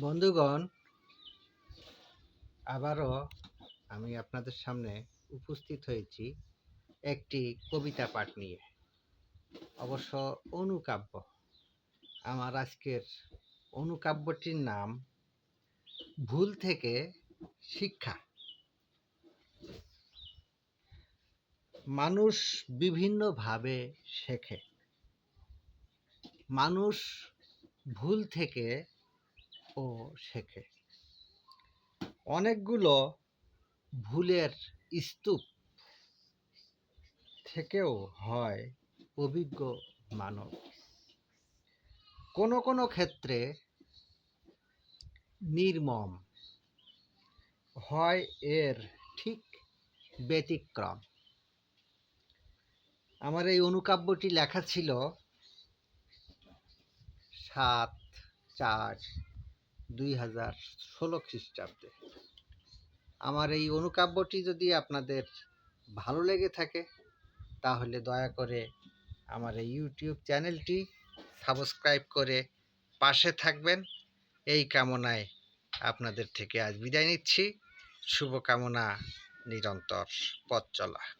বন্ধুগণ, আবারও আমি আপনাদের সামনে উপস্থিত হয়েছি একটি কবিতা পাঠ নিয়ে। অবশ্য অনুকাব্য। আমার আজকের অনুকাব্যটির নাম, ভুল থেকে শিক্ষা। মানুষ বিভিন্নভাবে শেখে। মানুষ ভুল থেকে ও শেখে। অনেকগুলো ভুলের স্তূপ থেকেও হয় অভিজ্ঞ মানব। কোনো কোনো ক্ষেত্রে নির্মম হয় এর ঠিক ব্যতিক্রম। আমার এই অনুকাব্যটি লেখা ছিল সাত চার দুই হাজার ষোলো খ্রিস্টাব্দে। আমার এই অনুকাব্যটি যদি আপনাদের ভালো লেগে থাকে, তাহলে দয়া করে আমার এই ইউটিউব চ্যানেলটি সাবস্ক্রাইব করে পাশে থাকবেন। এই কামনায় আপনাদের থেকে আজ বিদায় নিচ্ছি। শুভকামনা, নিরন্তর পথ চলা।